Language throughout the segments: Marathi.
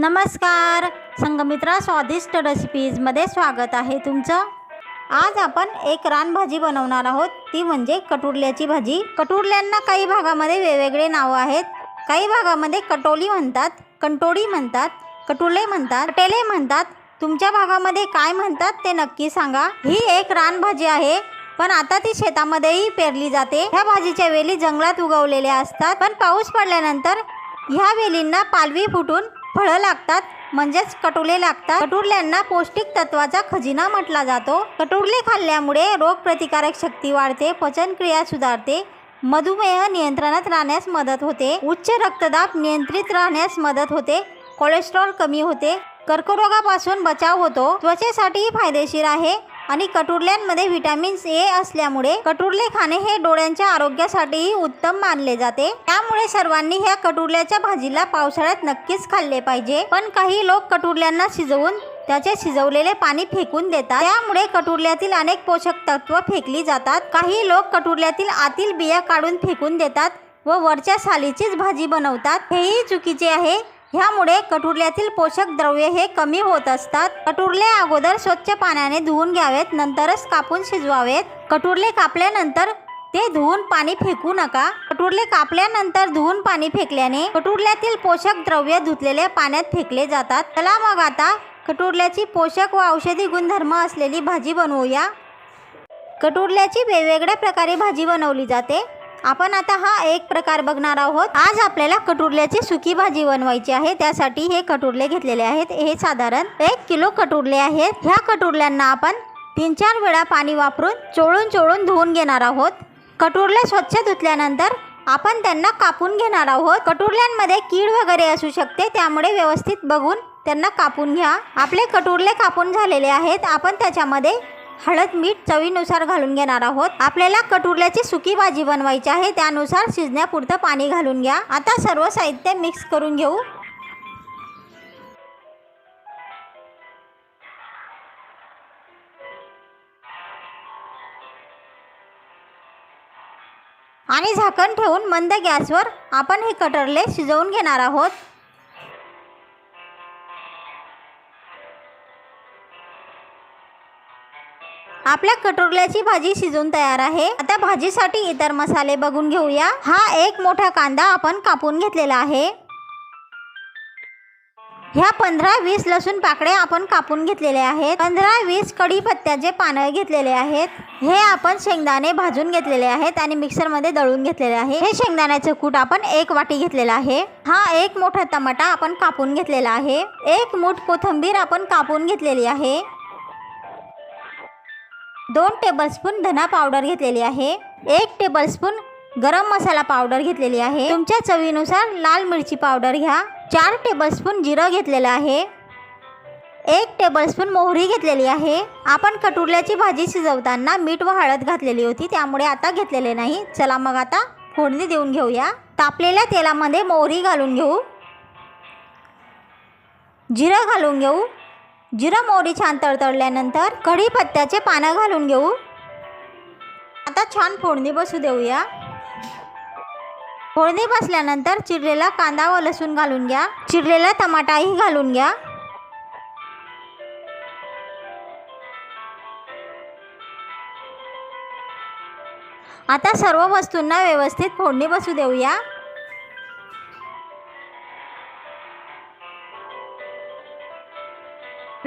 नमस्कार. संगमित्रा स्वादिष्ट रेसिपीजमध्ये स्वागत आहे तुमचं. आज आपण एक रानभाजी बनवणार आहोत. ती म्हणजे कटुरल्याची भाजी. कटुरल्यांना काही भागामध्ये वेगवेगळे नावं आहेत. काही भागामध्ये कटोली म्हणतात कंटोळी म्हणतात कटुरले म्हणतात कटेले म्हणतात. तुमच्या भागामध्ये काय म्हणतात ते नक्की सांगा. ही एक रानभाजी आहे पण आता ती शेतामध्येही पेरली जाते. ह्या भाजीच्या वेली जंगलात उगवलेल्या असतात. पण पाऊस पडल्यानंतर ह्या वेलींना पालवी फुटून फळं लागतात म्हणजेच कटुले लागतात. कटुरल्यांना पौष्टिक तत्वाचा खजिना म्हटला जातो. कटुरले खाल्ल्यामुळे रोगप्रतिकारक शक्ती वाढते पचनक्रिया सुधारते मधुमेह नियंत्रणात राहण्यास मदत होते उच्च रक्तदाब नियंत्रित राहण्यास मदत होते कोलेस्ट्रॉल कमी होते कर्करोगापासून बचाव होतो. त्वचेसाठीही फायदेशीर आहे. आणि कटुरल्यांमध्ये व्हिटॅमिन ए असल्यामुळे कटुरले खाणे हे डोळ्यांच्या आरोग्यासाठीही उत्तम मानले जाते. त्यामुळे सर्वांनी ह्या कटुरल्याच्या भाजीला पावसाळ्यात नक्कीच खाल्ले पाहिजे. पण काही लोक कटुरल्यांना शिजवून त्याचे शिजवलेले पाणी फेकून देतात. त्यामुळे कटुरल्यातील अनेक पोषक तत्व फेकली जातात. काही लोक कटुरल्यातील आतील बिया काढून फेकून देतात व वरच्या सालीचीच भाजी बनवतात. हेही चुकीचे आहे. ह्यामुळे कटुरल्यातील पोषक द्रव्ये हे कमी होत असतात. कटुरले अगोदर स्वच्छ पाण्याने धुवून घ्यावेत नंतरच कापून शिजवावेत. कटुरले कापल्यानंतर ते धुवून पाणी फेकू नका. कटुरले कापल्यानंतर धुवून पाणी फेकल्याने कटुरल्यातील पोषक द्रव्य धुतलेल्या पाण्यात फेकले जातात. चला मग आता कटुरल्याची पोषक व औषधी गुणधर्म असलेली भाजी बनवूया. कटुरल्याची वेगवेगळ्या प्रकारे भाजी बनवली जाते. आपण आता हा एक प्रकार बघणार आहोत. आज आपल्याला कटुरल्याची सुकी भाजी बनवायची आहे. त्यासाठी हे कटुरले घेतलेले आहेत. हे साधारण एक किलो कटुरले आहेत. ह्या कटुरल्यांना आपण तीन चार वेळा पाणी वापरून चोळून चोळून धुवून घेणार आहोत. कटुरले स्वच्छ धुतल्यानंतर आपण त्यांना कापून घेणार आहोत. कटुरल्यांमध्ये कीड वगैरे असू शकते. त्यामुळे व्यवस्थित बघून त्यांना कापून घ्या. आपले कटुरले कापून झालेले आहेत. आपण त्याच्यामध्ये हळद मीठ चवीनुसार घालून घेणार आहोत. आपल्याला कटुरल्याची सुकी भाजी बनवायची आहे त्यानुसार शिजण्यापुरतं पाणी घालून घ्या. आता सर्व साहित्य मिक्स करून घेऊ. आणि झाकण ठेवून मंद गॅसवर आपण हे कटरले शिजवून घेणार आहोत. आपल्या कटोरल्याची भाजी शिजून तयार आहे. आता भाजीसाठी इतर मसाले बघून घेऊया. हा एक मोठा कांदा आपण कापून घेतलेला आहे. ह्या पंधरा वीस लसूण पाकळे आपण कापून घेतलेले आहेत. पंधरा वीस कढीपत्त्याचे पानं घेतलेले आहेत. हे आपण शेंगदाणे भाजून घेतलेले आहेत आणि मिक्सरमध्ये दळून घेतलेले आहे. हे शेंगदाण्याचं कूट आपण एक वाटी घेतलेला आहे. हा एक मोठा टमाटा आपण कापून घेतलेला आहे. एक मूठ कोथिंबीर आपण कापून घेतलेली आहे. दोन टेबलस्पून धना पावडर घेतलेली आहे. एक टेबलस्पून गरम मसाला पावडर घेतलेली आहे. तुमच्या चवीनुसार लाल मिरची पावडर घ्या. चार टेबलस्पून जिरं घेतलेलं आहे. एक टेबलस्पून मोहरी घेतलेली आहे. आपण कटुरल्याची भाजी शिजवताना मीठ व हळद घातलेली होती त्यामुळे आता घेतलेले नाही. चला मग आता फोडणी देऊन घेऊया. तापलेल्या तेलामध्ये मोहरी घालून घेऊ. जिरं घालून घेऊ. जिरं मोहरी छान तळतळल्यानंतर कढीपत्त्याचे पानं घालून घेऊ. आता छान फोडणी बसू देऊया. फोडणी बसल्यानंतर चिरलेला कांदा व लसूण घालून घ्या. चिरलेला टमाटाही घालून घ्या. आता सर्व वस्तूंना व्यवस्थित फोडणी बसू देऊया.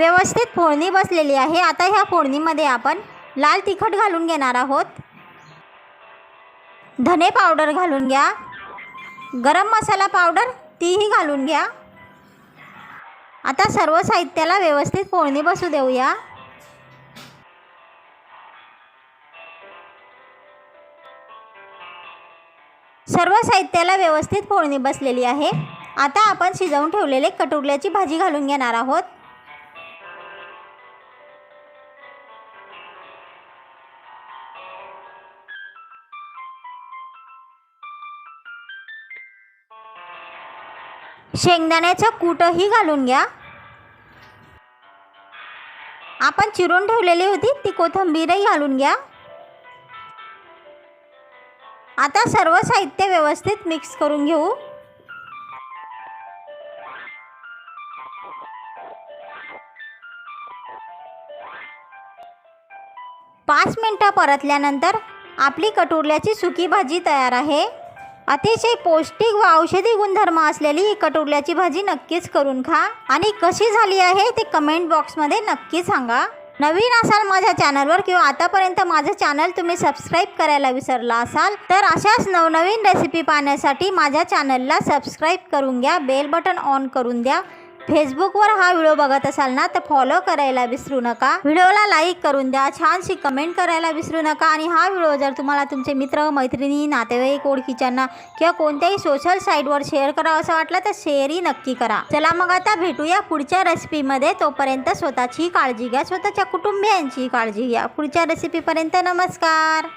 व्यवस्थित फोडणी बसलेली आहे. आता ह्या फोडणीमध्ये आपण लाल तिखट घालून घेणार आहोत. धने पावडर घालून घ्या. गरम मसाला पावडर तीही घालून घ्या. आता सर्व साहित्याला व्यवस्थित फोडणी बसू देऊया. सर्व साहित्याला व्यवस्थित फोडणी बसलेली आहे. आता आपण शिजवून ठेवलेले कटुरल्याची भाजी घालून घेणार आहोत. शेंगदाण्याचं कूटही घालून घ्या. आपण चिरून ठेवलेली होती ती कोथिंबीरही घालून घ्या. आता सर्व साहित्य व्यवस्थित मिक्स करून घेऊ. पाच मिनटं परतल्यानंतर आपली कटुरल्याची सुकी भाजी तयार आहे. अतिशय पौष्टिक व औषधी गुणधर्म असलेली ही कटुरल्याची भाजी नक्कीच करून खा. आणि कशी झाली आहे ते कमेंट बॉक्समध्ये नक्की सांगा. नवीन असाल माझ्या चॅनलवर किंवा आतापर्यंत माझं चॅनल तुम्ही सबस्क्राईब करायला विसरला असाल तर अशाच नवनवीन रेसिपी पाहण्यासाठी माझ्या चॅनलला सबस्क्राईब करून घ्या बेल बटन ऑन करून द्या. फेसबुकवर हा व्हिडिओ बघत असाल ना तर फॉलो करायला विसरू नका. व्हिडिओला लाईक करून द्या छानशी कमेंट करायला विसरू नका. आणि हा व्हिडिओ जर तुम्हाला तुमचे मित्र मैत्रिणी नातेवाईक ओळखीच्यांना किंवा कोणत्याही सोशल साईटवर शेअर करावं असं वाटलं तर शेअरही नक्की करा. चला मग आता भेटूया पुढच्या रेसिपीमध्ये तोपर्यंत स्वतःची काळजी घ्या स्वतःच्या कुटुंबियांची काळजी घ्या. पुढच्या रेसिपीपर्यंत नमस्कार.